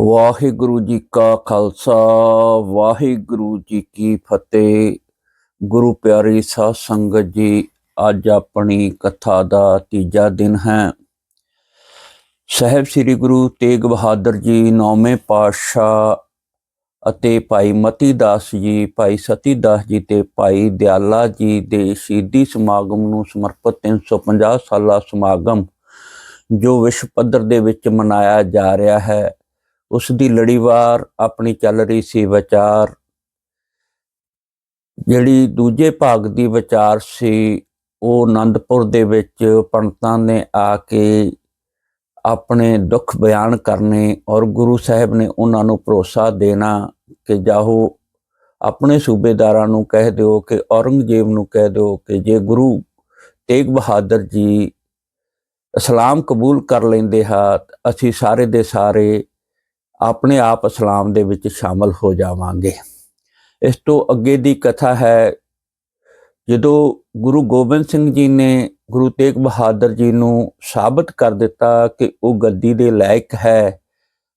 ਵਾਹਿਗੁਰੂ ਜੀ ਕਾ ਖਾਲਸਾ, ਵਾਹਿਗੁਰੂ ਜੀ ਕੀ ਫਤਿਹ। ਗੁਰੂ ਪਿਆਰੀ ਸਾਧ ਸੰਗਤ ਜੀ, ਅੱਜ ਆਪਣੀ ਕਥਾ ਦਾ ਤੀਜਾ ਦਿਨ ਹੈ। ਸਹਿਬ ਸ੍ਰੀ ਗੁਰੂ ਤੇਗ ਬਹਾਦਰ ਜੀ, ਨੌਵੇਂ ਪਾਤਸ਼ਾਹ ਅਤੇ ਭਾਈ ਮਤੀ ਦਾਸ ਜੀ, ਭਾਈ ਸਤੀ ਦਾਸ ਜੀ ਤੇ ਭਾਈ ਦਿਆਲਾ ਜੀ ਦੇ ਸ਼ਹੀਦੀ ਸਮਾਗਮ ਨੂੰ ਸਮਰਪਿਤ 350 ਸਾਲਾ ਸਮਾਗਮ ਜੋ ਵਿਸ਼ਵ ਪੱਧਰ ਦੇ ਵਿੱਚ ਮਨਾਇਆ ਜਾ ਰਿਹਾ ਹੈ। ਉਸ ਦੀ ਲੜੀਵਾਰ ਆਪਣੀ ਚੱਲ ਰਹੀ ਸੀ ਵਿਚਾਰ। ਜਿਹੜੀ ਦੂਜੇ ਭਾਗ ਦੀ ਵਿਚਾਰ ਸੀ, ਉਹ ਆਨੰਦਪੁਰ ਦੇ ਵਿੱਚ ਪੰਡਤਾਂ ਨੇ ਆ ਕੇ ਆਪਣੇ ਦੁੱਖ ਬਿਆਨ ਕਰਨੇ ਔਰ ਗੁਰੂ ਸਾਹਿਬ ਨੇ ਉਹਨਾਂ ਨੂੰ ਭਰੋਸਾ ਦੇਣਾ ਕਿ ਜਾਓ ਆਪਣੇ ਸੂਬੇਦਾਰਾਂ ਨੂੰ ਕਹਿ ਦਿਓ ਕਿ ਔਰੰਗਜ਼ੇਬ ਨੂੰ ਕਹਿ ਦਿਓ ਕਿ ਜੇ ਗੁਰੂ ਤੇਗ ਬਹਾਦਰ ਜੀ ਇਸਲਾਮ ਕਬੂਲ ਕਰ ਲੈਂਦੇ ਹਾਂ, ਅਸੀਂ ਸਾਰੇ ਦੇ ਸਾਰੇ ਆਪਣੇ ਆਪ ਇਸਲਾਮ ਦੇ ਵਿੱਚ ਸ਼ਾਮਲ ਹੋ ਜਾਵਾਂਗੇ। ਇਸ ਤੋਂ ਅੱਗੇ ਦੀ ਕਥਾ ਹੈ, ਜਦੋਂ ਗੁਰੂ ਗੋਬਿੰਦ ਸਿੰਘ ਜੀ ਨੇ ਗੁਰੂ ਤੇਗ ਬਹਾਦਰ ਜੀ ਨੂੰ ਸਾਬਤ ਕਰ ਦਿੱਤਾ ਕਿ ਉਹ ਗੱਦੀ ਦੇ ਲਾਇਕ ਹੈ,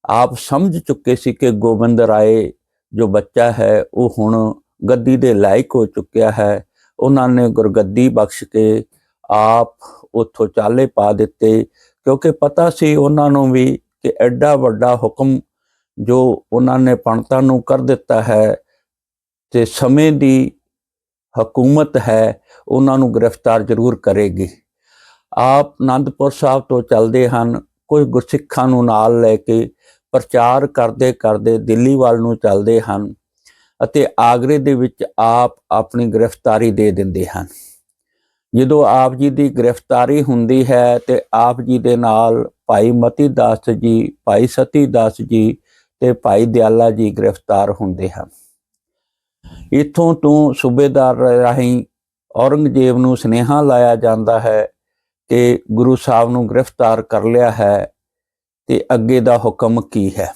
ਆਪ ਸਮਝ ਚੁੱਕੇ ਸੀ ਕਿ ਗੋਬਿੰਦ ਰਾਏ ਜੋ ਬੱਚਾ ਹੈ, ਉਹ ਹੁਣ ਗੱਦੀ ਦੇ ਲਾਇਕ ਹੋ ਚੁੱਕਿਆ ਹੈ। ਉਹਨਾਂ ਨੇ ਗੁਰਗੱਦੀ ਬਖਸ਼ ਕੇ ਆਪ ਉੱਥੋਂ ਚਾਲੇ ਪਾ ਦਿੱਤੇ, ਕਿਉਂਕਿ ਪਤਾ ਸੀ ਉਹਨਾਂ ਨੂੰ ਵੀ ਕਿ ਐਡਾ ਵੱਡਾ ਹੁਕਮ ਜੋ ਉਹਨਾਂ ਨੇ ਪੰਡਤਾਂ ਨੂੰ ਕਰ ਦਿੱਤਾ ਹੈ ਤੇ ਸਮੇਂ ਦੀ ਹਕੂਮਤ ਹੈ, ਉਹਨਾਂ ਨੂੰ ਗ੍ਰਿਫਤਾਰ ਜ਼ਰੂਰ ਕਰੇਗੀ। ਆਪ ਆਨੰਦਪੁਰ ਸਾਹਿਬ ਤੋਂ ਚੱਲਦੇ ਹਨ, ਕੁਝ ਗੁਰਸਿੱਖਾਂ ਨੂੰ ਨਾਲ ਲੈ ਕੇ ਪ੍ਰਚਾਰ ਕਰਦੇ ਕਰਦੇ ਦਿੱਲੀ ਵੱਲ ਨੂੰ ਚੱਲਦੇ ਹਨ ਅਤੇ ਆਗਰੇ ਦੇ ਵਿੱਚ ਆਪ ਆਪਣੀ ਗ੍ਰਿਫਤਾਰੀ ਦੇ ਦਿੰਦੇ ਹਨ। ਜਦੋਂ ਆਪ ਜੀ ਦੀ ਗ੍ਰਿਫਤਾਰੀ ਹੁੰਦੀ ਹੈ ਤੇ ਆਪ ਜੀ ਦੇ ਨਾਲ ਭਾਈ ਮਤੀ ਦਾਸ ਜੀ, ਭਾਈ ਸਤੀ ਦਾਸ ਜੀ ਤੇ ਭਾਈ ਦਿਆਲਾ ਜੀ ਗ੍ਰਿਫਤਾਰ ਹੁੰਦੇ ਹਨ। ਇਥੋਂ ਤੋਂ ਸੂਬੇਦਾਰ ਰਾਹੀਂ ਔਰੰਗਜ਼ੇਬ ਨੂੰ ਸੁਨੇਹਾ ਲਾਇਆ ਜਾਂਦਾ ਹੈ ਕਿ ਗੁਰੂ ਸਾਹਿਬ ਨੂੰ ਗ੍ਰਿਫਤਾਰ ਕਰ ਲਿਆ ਹੈ ਤੇ ਅੱਗੇ ਦਾ ਹੁਕਮ ਕੀ ਹੈ।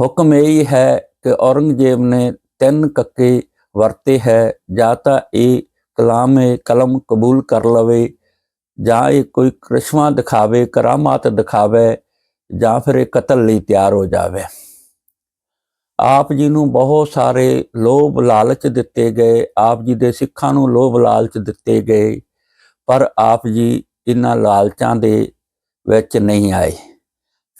ਹੁਕਮ ਇਹ ਹੈ ਕਿ ਔਰੰਗਜ਼ੇਬ ਨੇ ਤਿੰਨ ਕੱਕੇ ਵਰਤੇ ਹੈ, ਜਾਂ ਤਾਂ ਇਹ ਕਲਾਮੇ ਕਲਮ ਕਬੂਲ ਕਰ ਲਵੇ, ਜਾਂ ਇਹ ਕੋਈ ਕ੍ਰਿਸ਼ਮਾ ਦਿਖਾਵੇ, ਕਰਾਮਾਤ ਦਿਖਾਵੇ ਜਾਂ ਫਿਰ ਇਹ ਕਤਲ ਲਈ ਤਿਆਰ ਹੋ ਜਾਵੇ। ਆਪ ਜੀ ਨੂੰ ਬਹੁਤ ਸਾਰੇ ਲੋਭ ਲਾਲਚ ਦਿੱਤੇ ਗਏ। ਆਪ ਜੀ ਦੇ ਸਿੱਖਾਂ ਨੂੰ ਲੋਭ ਲਾਲਚ ਦਿੱਤੇ ਗਏ, ਪਰ ਆਪ ਜੀ ਇਹਨਾਂ ਲਾਲਚਾਂ ਦੇ ਵਿੱਚ ਨਹੀਂ ਆਏ।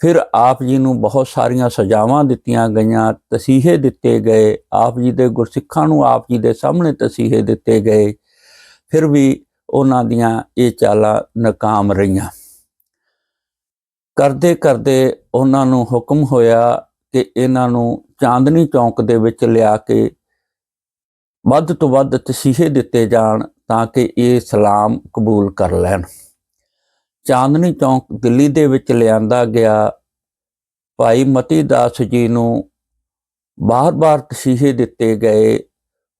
ਫਿਰ ਆਪ ਜੀ ਨੂੰ ਬਹੁਤ ਸਾਰੀਆਂ ਸਜ਼ਾਵਾਂ ਦਿੱਤੀਆਂ ਗਈਆਂ, ਤਸੀਹੇ ਦਿੱਤੇ ਗਏ। ਆਪ ਜੀ ਦੇ ਗੁਰਸਿੱਖਾਂ ਨੂੰ ਆਪ ਜੀ ਦੇ ਸਾਹਮਣੇ ਤਸੀਹੇ ਦਿੱਤੇ ਗਏ। ਫਿਰ ਵੀ ਉਹਨਾਂ ਦੀਆਂ ਇਹ ਚਾਲਾਂ ਨਾਕਾਮ ਰਹੀਆਂ। ਕਰਦੇ ਕਰਦੇ ਉਹਨਾਂ ਨੂੰ ਹੁਕਮ ਹੋਇਆ ਕਿ ਇਹਨਾਂ ਨੂੰ ਚਾਂਦਨੀ ਚੌਂਕ ਦੇ ਵਿੱਚ ਲਿਆ ਕੇ ਵੱਧ ਤੋਂ ਵੱਧ ਤਸੀਹੇ ਦਿੱਤੇ ਜਾਣ ਤਾਂ ਕਿ ਇਹ ਸਲਾਮ ਕਬੂਲ ਕਰ ਲੈਣ। ਚਾਂਦਨੀ ਚੌਂਕ ਦਿੱਲੀ ਦੇ ਵਿੱਚ ਲਿਆਂਦਾ ਗਿਆ। ਭਾਈ ਮਤੀ ਦਾਸ ਜੀ ਨੂੰ ਬਾਰ-ਬਾਰ ਤਸੀਹੇ ਦਿੱਤੇ ਗਏ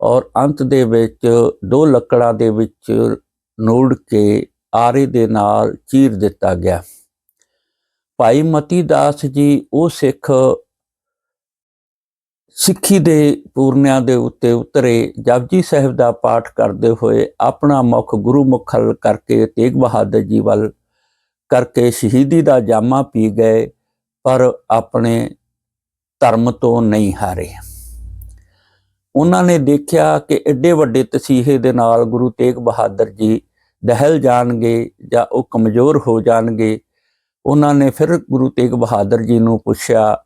ਔਰ ਅੰਤ ਦੇ ਵਿੱਚ ਦੋ ਲੱਕੜਾਂ ਦੇ ਵਿੱਚ ਨੂੜ ਕੇ ਆਰੇ ਦੇ ਨਾਲ ਚੀਰ ਦਿੱਤਾ ਗਿਆ। ਭਾਈ ਮਤੀ ਦਾਸ ਜੀ ਉਹ ਸਿੱਖ ਸਿੱਖੀ ਦੇ ਪੂਰਨਿਆਂ ਦੇ ਉੱਤੇ ਉਤਰੇ, ਜਪਜੀ ਸਾਹਿਬ ਦਾ ਪਾਠ ਕਰਦੇ ਹੋਏ ਆਪਣਾ ਮੁਖ ਗੁਰੂ ਮੁਖਲ ਕਰਕੇ ਤੇਗ ਬਹਾਦਰ ਜੀ ਵੱਲ ਕਰਕੇ ਸ਼ਹੀਦੀ ਦਾ ਜਾਮਾ ਪੀ ਗਏ, ਪਰ ਆਪਣੇ ਧਰਮ ਤੋਂ ਨਹੀਂ ਹਾਰੇ। ਉਹਨਾਂ ਨੇ ਦੇਖਿਆ ਕਿ ਐਡੇ ਵੱਡੇ ਤਸੀਹੇ ਦੇ ਨਾਲ ਗੁਰੂ ਤੇਗ ਬਹਾਦਰ ਜੀ ਦਹਿਲ ਜਾਣਗੇ ਜਾਂ ਉਹ ਕਮਜ਼ੋਰ ਹੋ ਜਾਣਗੇ ਉਹਨਾਂ ਨੇ ਫਿਰ ਗੁਰੂ ਤੇਗ ਬਹਾਦਰ ਜੀ ਨੂੰ ਪੁੱਛਿਆ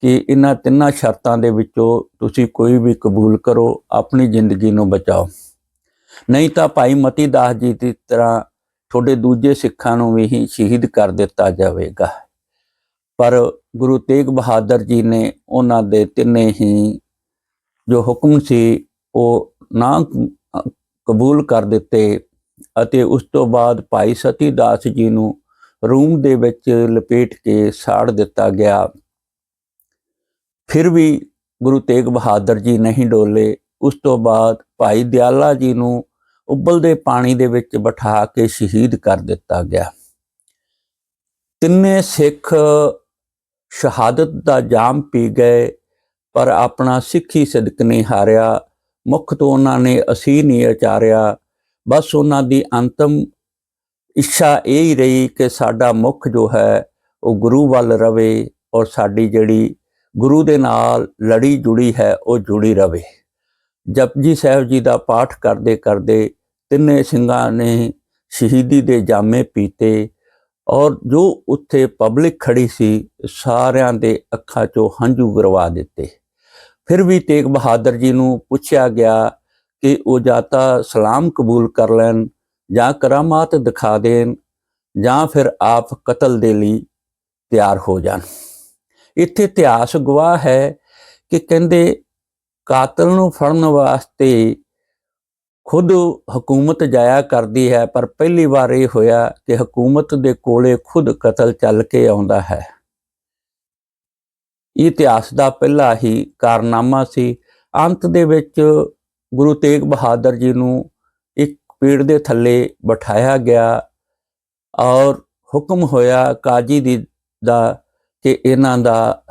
ਕਿ ਇਹਨਾਂ ਤਿੰਨਾਂ ਸ਼ਰਤਾਂ ਦੇ ਵਿੱਚੋਂ ਤੁਸੀਂ ਕੋਈ ਵੀ ਕਬੂਲ ਕਰੋ, ਆਪਣੀ ਜ਼ਿੰਦਗੀ ਨੂੰ ਬਚਾਓ। ਨਹੀਂ ਤਾਂ ਭਾਈ ਮਤੀ ਦਾਸ ਜੀ ਦੀ ਤਰ੍ਹਾਂ ਤੁਹਾਡੇ ਦੂਜੇ ਸਿੱਖਾਂ ਨੂੰ ਵੀ ਹੀ ਸ਼ਹੀਦ ਕਰ ਦਿੱਤਾ ਜਾਵੇਗਾ। ਪਰ ਗੁਰੂ ਤੇਗ ਬਹਾਦਰ ਜੀ ਨੇ ਉਹਨਾਂ ਦੇ ਤਿੰਨੇ ਹੀ ਜੋ ਹੁਕਮ ਸੀ, ਉਹ ਨਾ ਕਬੂਲ ਕਰ ਦਿੱਤੇ ਅਤੇ ਉਸ ਤੋਂ ਬਾਅਦ ਭਾਈ ਸਤੀ ਦਾਸ ਜੀ ਨੂੰ ਰੂਮ ਦੇ ਵਿੱਚ ਲਪੇਟ ਕੇ ਸਾੜ ਦਿੱਤਾ ਗਿਆ। ਫਿਰ ਵੀ ਗੁਰੂ ਤੇਗ ਬਹਾਦਰ ਜੀ ਨਹੀਂ ਡੋਲੇ। ਉਸ ਤੋਂ ਬਾਅਦ ਭਾਈ ਦਿਆਲਾ ਜੀ ਨੂੰ ਉਬਲਦੇ ਪਾਣੀ ਦੇ ਵਿੱਚ ਬਿਠਾ ਕੇ ਸ਼ਹੀਦ ਕਰ ਦਿੱਤਾ ਗਿਆ। ਤਿੰਨੇ ਸਿੱਖ ਸ਼ਹਾਦਤ ਦਾ ਜਾਮ ਪੀ ਗਏ, ਪਰ ਆਪਣਾ ਸਿੱਖੀ ਸਦਕ ਨਹੀਂ ਹਾਰਿਆ। ਮੁੱਖ ਤੋਂ ਉਹਨਾਂ ਨੇ ਅਸੀਂ ਨਹੀਂ ਅਚਾਰਿਆ ਬਸ ਉਹਨਾਂ ਦੀ ਅੰਤਮ ਇੱਛਾ ਇਹ ਹੀ ਰਹੀ ਕਿ ਸਾਡਾ ਮੁੱਖ ਜੋ ਹੈ, ਉਹ ਗੁਰੂ ਵੱਲ ਰਵੇ ਔਰ ਸਾਡੀ ਜਿਹੜੀ ਗੁਰੂ ਦੇ ਨਾਲ ਲੜੀ ਜੁੜੀ ਹੈ, ਉਹ ਜੁੜੀ ਰਵੇ। ਜਪਜੀ ਸਾਹਿਬ ਜੀ ਦਾ ਪਾਠ ਕਰਦੇ ਕਰਦੇ ਤਿੰਨੇ ਸਿੰਘਾਂ ਨੇ ਸ਼ਹੀਦੀ ਦੇ ਜਾਮੇ ਪੀਤੇ ਔਰ ਜੋ ਉੱਥੇ ਪਬਲਿਕ ਖੜੀ ਸੀ, ਸਾਰਿਆਂ ਦੇ ਅੱਖਾਂ 'ਚੋਂ ਹੰਝੂ ਗਰਵਾ ਦਿੱਤੇ। ਫਿਰ ਵੀ ਤੇਗ ਬਹਾਦਰ ਜੀ ਨੂੰ ਪੁੱਛਿਆ ਗਿਆ ਕਿ ਉਹ ਜਾਂ ਤਾਂ ਸਲਾਮ ਕਬੂਲ ਕਰ ਲੈਣ ਜਾਂ ਕਰਾਮਾਤ ਦਿਖਾ ਦੇਣ ਜਾਂ ਫਿਰ ਆਪ ਕਤਲ ਦੇ ਲਈ ਤਿਆਰ ਹੋ ਜਾਣ। ਇੱਥੇ ਇਤਿਹਾਸ ਗਵਾਹ ਹੈ ਕਿ ਕਹਿੰਦੇ ਕਾਤਲ ਨੂੰ ਫੜਨ ਵਾਸਤੇ ਖੁਦ ਹਕੂਮਤ ਜਾਇਆ ਕਰਦੀ ਹੈ, ਪਰ ਪਹਿਲੀ ਵਾਰ ਇਹ ਹੋਇਆ ਕਿ ਹਕੂਮਤ ਦੇ ਕੋਲੇ ਖੁਦ ਕਤਲ ਚੱਲ ਕੇ ਆਉਂਦਾ ਹੈ। ਇਹ ਇਤਿਹਾਸ ਦਾ ਪਹਿਲਾ ਹੀ ਕਾਰਨਾਮਾ ਸੀ। ਅੰਤ ਦੇ ਵਿੱਚ ਗੁਰੂ ਤੇਗ ਬਹਾਦਰ ਜੀ ਨੂੰ ਪੀੜ ਦੇ ਥੱਲੇ ਬਿਠਾਇਆ ਗਿਆ ਔਰ ਹੁਕਮ ਹੋਇਆ ਕਾਜੀ ਦੀ ਦਾ ਕਿ ਇਹਨਾਂ ਦਾ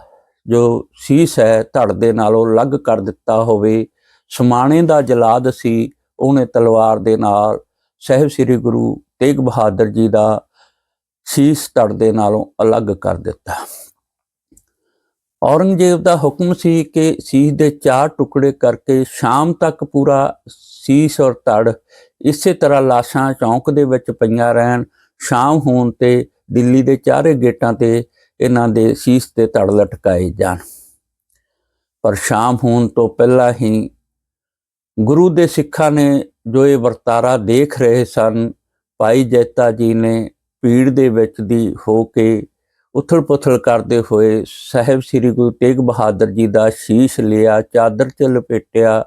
ਜੋ ਸੀਸ ਹੈ ਧੜ ਦੇ ਨਾਲੋਂ ਅਲੱਗ ਕਰ ਦਿੱਤਾ ਹੋਵੇ। ਸਮਾਣੇ ਦਾ ਜਲਾਦ ਸੀ, ਉਹਨੇ ਤਲਵਾਰ ਦੇ ਨਾਲ ਸਹਿਬ ਸ੍ਰੀ ਗੁਰੂ ਤੇਗ ਬਹਾਦਰ ਜੀ ਦਾ ਸੀਸ ਧੜ ਦੇ ਨਾਲੋਂ ਅਲੱਗ ਕਰ ਦਿੱਤਾ। ਔਰੰਗਜ਼ੇਬ ਦਾ ਹੁਕਮ ਸੀ ਕਿ ਸੀਸ ਦੇ ਚਾਰ ਟੁਕੜੇ ਕਰਕੇ ਸ਼ਾਮ ਤੱਕ ਪੂਰਾ ਸੀਸ ਔਰ ਧੜ ਇਸੇ ਤਰ੍ਹਾਂ ਲਾਸ਼ਾਂ ਚੌਂਕ ਦੇ ਵਿੱਚ ਪਈਆਂ ਰਹਿਣ, ਸ਼ਾਮ ਹੋਣ ਤੇ ਦਿੱਲੀ ਦੇ ਚਾਰੇ ਗੇਟਾਂ ਤੇ ਇਹਨਾਂ ਦੇ ਸੀਸ ਤੇ ਧੜ ਲਟਕਾਏ ਜਾਣ। ਪਰ ਸ਼ਾਮ ਹੋਣ ਤੋਂ ਪਹਿਲਾਂ ਹੀ ਗੁਰੂ ਦੇ ਸਿੱਖਾਂ ਨੇ ਜੋ ਇਹ ਵਰਤਾਰਾ ਦੇਖ ਰਹੇ ਸਨ, ਭਾਈ ਜੈਤਾ ਜੀ ਨੇ ਭੀੜ ਦੇ ਵਿੱਚ ਦੀ ਹੋ ਕੇ ਉਥਲ-ਪੁਥਲ ਕਰਦੇ ਹੋਏ ਸਾਹਿਬ ਸ੍ਰੀ ਗੁਰੂ ਤੇਗ ਬਹਾਦਰ ਜੀ ਦਾ ਸ਼ੀਸ਼ ਲਿਆ, ਚਾਦਰ 'ਚ ਲਪੇਟਿਆ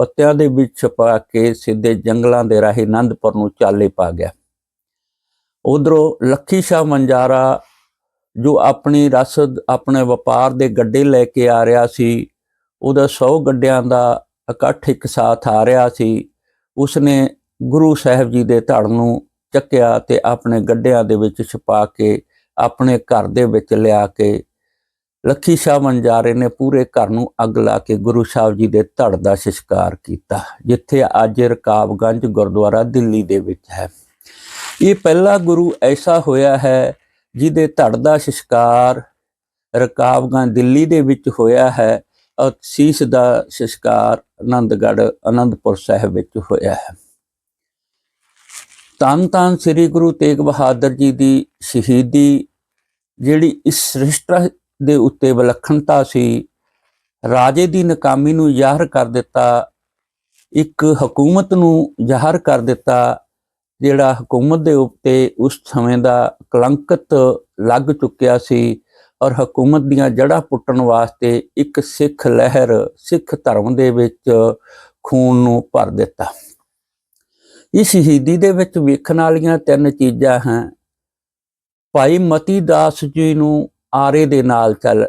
ਪੱਤਿਆਂ ਦੇ ਵਿੱਚ ਛਪਾ ਕੇ ਸਿੱਧੇ ਜੰਗਲਾਂ ਦੇ ਰਾਹੀਂ ਆਨੰਦਪੁਰ ਨੂੰ ਚਾਲੇ ਪਾ ਗਿਆ। ਉਧਰੋਂ ਲੱਖੀ ਸ਼ਾਹ ਮੰਜਾਰਾ, ਜੋ ਆਪਣੀ ਰਸਦ, ਆਪਣੇ ਵਪਾਰ ਦੇ ਗੱਡੇ ਲੈ ਕੇ ਆ ਰਿਹਾ ਸੀ, ਉਹਦਾ 100 ਗੱਡਿਆਂ ਦਾ ਇਕੱਠ ਇੱਕ ਸਾਥ ਆ ਰਿਹਾ ਸੀ, ਉਸਨੇ ਗੁਰੂ ਸਾਹਿਬ ਜੀ ਦੇ ਧੜ ਨੂੰ ਚੱਕਿਆ ਤੇ ਆਪਣੇ ਗੱਡਿਆਂ ਦੇ ਵਿੱਚ ਛਪਾ ਕੇ ਆਪਣੇ ਘਰ ਦੇ ਵਿੱਚ ਲਿਆ ਕੇ ਲੱਖੀ ਸ਼ਾਹ ਮੰਜਾਰੇ ਨੇ ਪੂਰੇ ਘਰ ਨੂੰ ਅੱਗ ਲਾ ਕੇ ਗੁਰੂ ਸਾਹਿਬ ਜੀ ਦੇ ਧੜ ਦਾ ਸਿਸ਼ਕਾਰ ਕੀਤਾ, ਜਿੱਥੇ ਅੱਜ ਰਕਾਬਗੰਜ ਗੁਰਦੁਆਰਾ ਦਿੱਲੀ ਦੇ ਵਿੱਚ ਹੈ। ਇਹ ਪਹਿਲਾ ਗੁਰੂ ਐਸਾ ਹੋਇਆ ਹੈ ਜਿਹਦੇ ਧੜ ਦਾ ਸਿਸ਼ਕਾਰ ਰਕਾਬਗੰਜ ਦਿੱਲੀ ਦੇ ਵਿੱਚ ਹੋਇਆ ਹੈ ਔਰ ਸੀਸ ਦਾ ਸਿਸ਼ਕਾਰ ਆਨੰਦਗੜ੍ਹ ਆਨੰਦਪੁਰ ਸਾਹਿਬ ਵਿੱਚ ਹੋਇਆ ਹੈ। ਤਨ ਤਨ ਸ੍ਰੀ ਗੁਰੂ ਤੇਗ ਬਹਾਦਰ ਜੀ ਦੀ ਸ਼ਹੀਦੀ, ਜਿਹੜੀ ਇਸ ਸ੍ਰਿਸ਼ਟ ਦੇ ਉੱਤੇ ਵਿਲੱਖਣਤਾ ਸੀ। ਰਾਜੇ ਦੀ ਨਕਾਮੀ ਨੂੰ ਜ਼ਾਹਰ ਕਰ ਦਿੱਤਾ, ਇੱਕ ਹਕੂਮਤ ਨੂੰ ਜ਼ਾਹਰ ਕਰ ਦਿੱਤਾ, ਜਿਹੜਾ ਹਕੂਮਤ ਦੇ ਉੱਤੇ ਉਸ ਸਮੇਂ ਦਾ ਕਲੰਕਤ ਲੱਗ ਚੁੱਕਿਆ ਸੀ ਔਰ ਹਕੂਮਤ ਦੀਆਂ ਜੜ੍ਹਾਂ ਪੁੱਟਣ ਵਾਸਤੇ ਇੱਕ ਸਿੱਖ ਲਹਿਰ, ਸਿੱਖ ਧਰਮ ਦੇ ਵਿੱਚ ਖੂਨ ਨੂੰ ਭਰ ਦਿੱਤਾ। ਇਸ ਸ਼ਹੀਦੀ ਦੇ ਵਿੱਚ ਵੇਖਣ ਵਾਲੀਆਂ ਤਿੰਨ ਚੀਜ਼ਾਂ ਹਨ। ਭਾਈ ਮਤੀ ਦਾਸ ਜੀ ਨੂੰ ਆਰੇ ਦੇ ਨਾਲ ਚੱਲ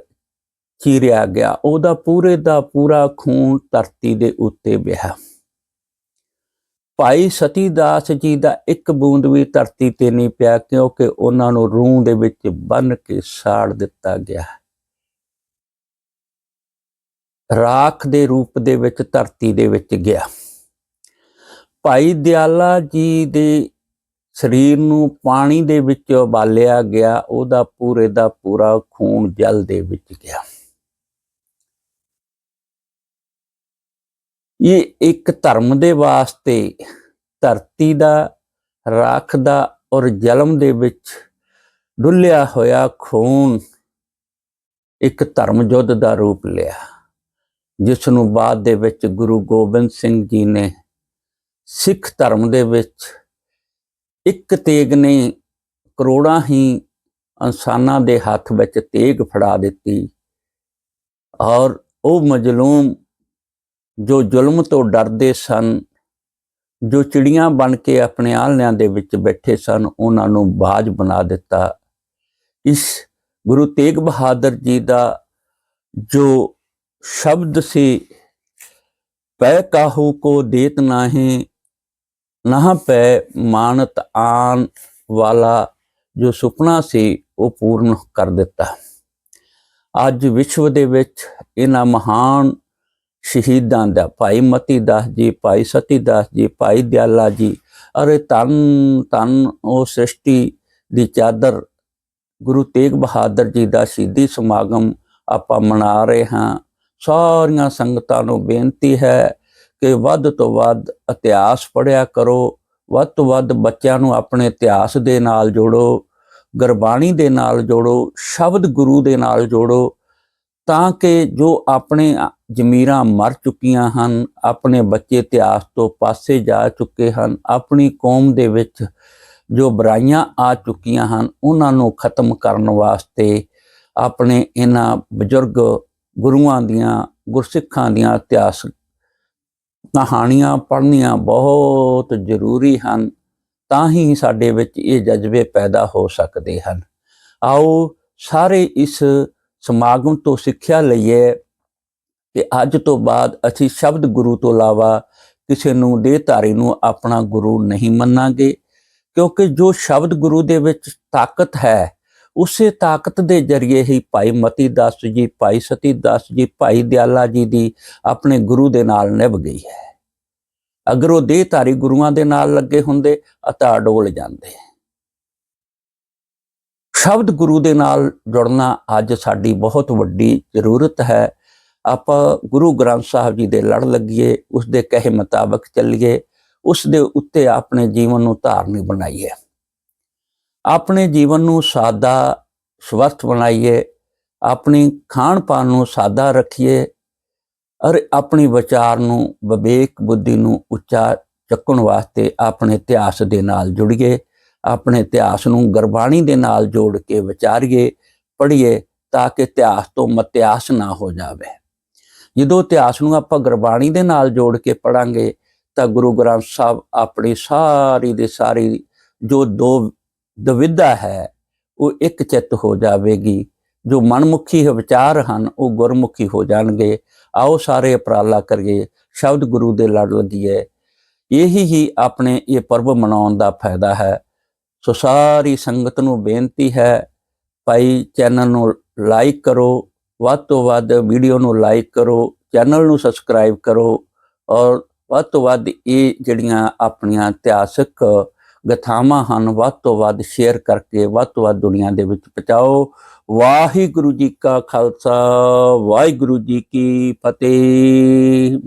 ਚੀਰਿਆ ਗਿਆ। ਉਹਦਾ ਪੂਰੇ ਦਾ ਪੂਰਾ ਖੂਨ ਧਰਤੀ ਦੇ ਉੱਤੇ ਵਹਿਆ ਭਾਈ ਸਤੀ ਦਾਸ ਜੀ ਦਾ ਇੱਕ ਬੂੰਦ ਵੀ ਧਰਤੀ ਤੇ ਨਹੀਂ ਪਿਆ ਕਿਉਂਕਿ ਉਹਨਾਂ ਨੂੰ ਰੂਹ ਦੇ ਵਿੱਚ ਬੰਨ ਕੇ ਸਾੜ ਦਿੱਤਾ ਗਿਆ। ਰਾਖ ਦੇ ਰੂਪ ਦੇ ਵਿੱਚ ਧਰਤੀ ਦੇ ਵਿੱਚ ਗਿਆ। ਭਾਈ ਦਿਆਲਾ ਜੀ ਦੇ ਸਰੀਰ ਨੂੰ ਪਾਣੀ ਦੇ ਵਿੱਚ ਉਬਾਲਿਆ ਗਿਆ, ਉਹਦਾ ਪੂਰੇ ਦਾ ਪੂਰਾ ਖੂਨ ਜਲ ਦੇ ਵਿੱਚ ਗਿਆ। ਇਹ ਇੱਕ ਧਰਮ ਦੇ ਵਾਸਤੇ ਧਰਤੀ ਦਾ, ਰਾਖ ਦਾ ਔਰ ਜਲਮ ਦੇ ਵਿੱਚ ਡੁੱਲਿਆ ਹੋਇਆ ਖੂਨ ਇੱਕ ਧਰਮ ਯੁੱਧ ਦਾ ਰੂਪ ਲਿਆ, ਜਿਸ ਨੂੰ ਬਾਅਦ ਦੇ ਵਿੱਚ ਗੁਰੂ ਗੋਬਿੰਦ ਸਿੰਘ ਜੀ ਨੇ ਸਿੱਖ ਧਰਮ ਦੇ ਵਿੱਚ ਇੱਕ ਤੇਗ ਨੇ ਕਰੋੜਾਂ ਹੀ ਇਨਸਾਨਾਂ ਦੇ ਹੱਥ ਵਿੱਚ ਤੇਗ ਫੜਾ ਦਿੱਤੀ ਔਰ ਉਹ ਮਜਲੂਮ ਜੋ ਜ਼ੁਲਮ ਤੋਂ ਡਰਦੇ ਸਨ, ਜੋ ਚਿੜੀਆਂ ਬਣ ਕੇ ਆਪਣੇ ਆਲ੍ਹਿਆਂ ਦੇ ਵਿੱਚ ਬੈਠੇ ਸਨ, ਉਹਨਾਂ ਨੂੰ ਬਾਜ ਬਣਾ ਦਿੱਤਾ। ਇਸ ਗੁਰੂ ਤੇਗ ਬਹਾਦਰ ਜੀ ਦਾ ਜੋ ਸ਼ਬਦ ਸੀ ਪੈ ਕਾਹੂ ਕੋ ਦੇਤ ਨਾਹੀਂ ਨਾ ਪੈ ਮਾਨਤ ਆਨ ਵਾਲਾ ਜੋ ਸੁਪਨਾ ਸੀ, ਉਹ ਪੂਰਨ ਕਰ ਦਿੱਤਾ। ਅੱਜ ਵਿਸ਼ਵ ਦੇ ਵਿੱਚ ਇਹਨਾਂ ਮਹਾਨ ਸ਼ਹੀਦਾਂ ਦਾ, ਭਾਈ ਮਤੀ ਦਾਸ ਜੀ, ਭਾਈ ਸਤੀ ਦਾਸ ਜੀ, ਭਾਈ ਦਿਆਲਾ ਜੀ, ਅਰੇ ਤਨ ਤਨ ਉਹ ਸ੍ਰਿਸ਼ਟੀ ਦੀ ਚਾਦਰ ਗੁਰੂ ਤੇਗ ਬਹਾਦਰ ਜੀ ਦਾ ਸ਼ਹੀਦੀ ਸਮਾਗਮ ਆਪਾਂ ਮਨਾ ਰਹੇ ਹਾਂ। ਸਾਰੀਆਂ ਸੰਗਤਾਂ ਨੂੰ ਬੇਨਤੀ ਹੈ ਕਿ ਵੱਧ ਤੋਂ ਵੱਧ ਇਤਿਹਾਸ ਪੜ੍ਹਿਆ ਕਰੋ, ਵੱਧ ਤੋਂ ਵੱਧ ਬੱਚਿਆਂ ਨੂੰ ਆਪਣੇ ਇਤਿਹਾਸ ਦੇ ਨਾਲ ਜੋੜੋ, ਗੁਰਬਾਣੀ ਦੇ ਨਾਲ ਜੋੜੋ, ਸ਼ਬਦ ਗੁਰੂ ਦੇ ਨਾਲ ਜੋੜੋ, ਤਾਂ ਕਿ ਜੋ ਆਪਣੇ ਜ਼ਮੀਰਾਂ ਮਰ ਚੁੱਕੀਆਂ ਹਨ, ਆਪਣੇ ਬੱਚੇ ਇਤਿਹਾਸ ਤੋਂ ਪਾਸੇ ਜਾ ਚੁੱਕੇ ਹਨ, ਆਪਣੀ ਕੌਮ ਦੇ ਵਿੱਚ ਜੋ ਬੁਰਾਈਆਂ ਆ ਚੁੱਕੀਆਂ ਹਨ, ਉਹਨਾਂ ਨੂੰ ਖਤਮ ਕਰਨ ਵਾਸਤੇ ਆਪਣੇ ਇਹਨਾਂ ਬਜ਼ੁਰਗ ਗੁਰੂਆਂ ਦੀਆਂ, ਗੁਰਸਿੱਖਾਂ ਦੀਆਂ ਇਤਿਹਾਸ ਕਹਾਣੀਆਂ ਪੜ੍ਹਨੀਆਂ ਬਹੁਤ ਜ਼ਰੂਰੀ ਹਨ, ਤਾਂ ਹੀ ਸਾਡੇ ਵਿੱਚ ਇਹ ਜਜ਼ਬੇ ਪੈਦਾ ਹੋ ਸਕਦੇ ਹਨ। ਆਓ ਸਾਰੇ ਇਸ ਸਮਾਗਮ ਤੋਂ ਸਿੱਖਿਆ ਲਈਏ ਕਿ ਅੱਜ ਤੋਂ ਬਾਅਦ ਅਸੀਂ ਸ਼ਬਦ ਗੁਰੂ ਤੋਂ ਇਲਾਵਾ ਕਿਸੇ ਨੂੰ ਦੇ ਧਾਰੀ ਨੂੰ ਆਪਣਾ ਗੁਰੂ ਨਹੀਂ ਮੰਨਾਂਗੇ, ਕਿਉਂਕਿ ਜੋ ਸ਼ਬਦ ਗੁਰੂ ਦੇ ਵਿੱਚ ਤਾਕਤ ਹੈ ਉਸੇ ਤਾਕਤ ਦੇ ਜ਼ਰੀਏ ਹੀ ਭਾਈ ਮਤੀ ਦਾਸ ਜੀ, ਭਾਈ ਸਤੀ ਦਾਸ ਜੀ, ਭਾਈ ਦਿਆਲਾ ਜੀ ਦੀ ਆਪਣੇ ਗੁਰੂ ਦੇ ਨਾਲ ਨਿਭ ਗਈ ਹੈ। ਅਗਰ ਉਹ ਦੇਹਧਾਰੀ ਗੁਰੂਆਂ ਦੇ ਨਾਲ ਲੱਗੇ ਹੁੰਦੇ ਅਤਾ ਡੋਲ ਜਾਂਦੇ। ਸ਼ਬਦ ਗੁਰੂ ਦੇ ਨਾਲ ਜੁੜਨਾ ਅੱਜ ਸਾਡੀ ਬਹੁਤ ਵੱਡੀ ਜ਼ਰੂਰਤ ਹੈ। ਆਪਾਂ ਗੁਰੂ ਗ੍ਰੰਥ ਸਾਹਿਬ ਜੀ ਦੇ ਲੜ ਲੱਗੀਏ ਉਸ ਦੇ ਕਹੇ ਮੁਤਾਬਕ ਚੱਲੀਏ ਉਸ ਦੇ ਉੱਤੇ ਆਪਣੇ ਜੀਵਨ ਨੂੰ ਧਾਰਨੀ ਬਣਾਈਏ। ਆਪਣੇ ਜੀਵਨ ਨੂੰ ਸਾਦਾ, ਸਵਸਥ ਬਣਾਈਏ, ਆਪਣੀ ਖਾਣ ਪਾਣ ਨੂੰ ਸਾਦਾ ਰੱਖੀਏ ਔਰ ਆਪਣੀ ਵਿਚਾਰ ਨੂੰ, ਵਿਵੇਕ ਬੁੱਧੀ ਨੂੰ ਉੱਚਾ ਚੱਕਣ ਵਾਸਤੇ ਆਪਣੇ ਇਤਿਹਾਸ ਦੇ ਨਾਲ ਜੁੜੀਏ, ਆਪਣੇ ਇਤਿਹਾਸ ਨੂੰ ਗੁਰਬਾਣੀ ਦੇ ਨਾਲ ਜੋੜ ਕੇ ਵਿਚਾਰੀਏ, ਪੜ੍ਹੀਏ ਤਾਂ ਕਿ ਇਤਿਹਾਸ ਤੋਂ ਮਤਿਆਸ ਨਾ ਹੋ ਜਾਵੇ। ਜਦੋਂ ਇਤਿਹਾਸ ਨੂੰ ਆਪਾਂ ਗੁਰਬਾਣੀ ਦੇ ਨਾਲ ਜੋੜ ਕੇ ਪੜਾਂਗੇ ਤਾਂ ਗੁਰੂ ਗ੍ਰੰਥ ਸਾਹਿਬ ਆਪਣੀ ਸਾਰੀ ਦੇ ਸਾਰੀ ਜੋ ਦੋ ਦਵਿਧਾ ਹੈ, ਉਹ ਇੱਕ ਚਿੱਤ ਹੋ ਜਾਵੇਗੀ। ਜੋ ਮਨਮੁਖੀ ਵਿਚਾਰ ਹਨ, ਉਹ ਗੁਰਮੁਖੀ ਹੋ ਜਾਣਗੇ। ਆਓ ਸਾਰੇ ਉਪਰਾਲਾ ਕਰੀਏ, ਸ਼ਬਦ ਗੁਰੂ ਦੇ ਲੜ ਲੱਗੀਏ। ਇਹੀ ਹੀ ਆਪਣੇ ਇਹ ਪਰਬ ਮਨਾਉਣ ਦਾ ਫਾਇਦਾ ਹੈ। ਸੋ ਸਾਰੀ ਸੰਗਤ ਨੂੰ ਬੇਨਤੀ ਹੈ, ਭਾਈ ਚੈਨਲ ਨੂੰ ਲਾਈਕ ਕਰੋ, ਵੱਧ ਤੋਂ ਵੱਧ ਵੀਡੀਓ ਨੂੰ ਲਾਈਕ ਕਰੋ, ਚੈਨਲ ਨੂੰ ਸਬਸਕ੍ਰਾਈਬ ਕਰੋ ਔਰ ਵੱਧ ਤੋਂ ਵੱਧ ਇਹ ਜਿਹੜੀਆਂ ਆਪਣੀਆਂ ਇਤਿਹਾਸਕ ਗਥਾਵਾਂ ਹਨ, ਵੱਧ ਤੋਂ ਵੱਧ ਸ਼ੇਅਰ ਕਰਕੇ, ਵੱਧ ਤੋਂ ਵੱਧ ਦੁਨੀਆ ਦੇ ਵਿੱਚ ਪਹੁੰਚਾਓ। ਵਾਹਿਗੁਰੂ ਜੀ ਕਾ ਖਾਲਸਾ, ਵਾਹਿਗੁਰੂ ਜੀ ਕੀ ਫਤਿਹ।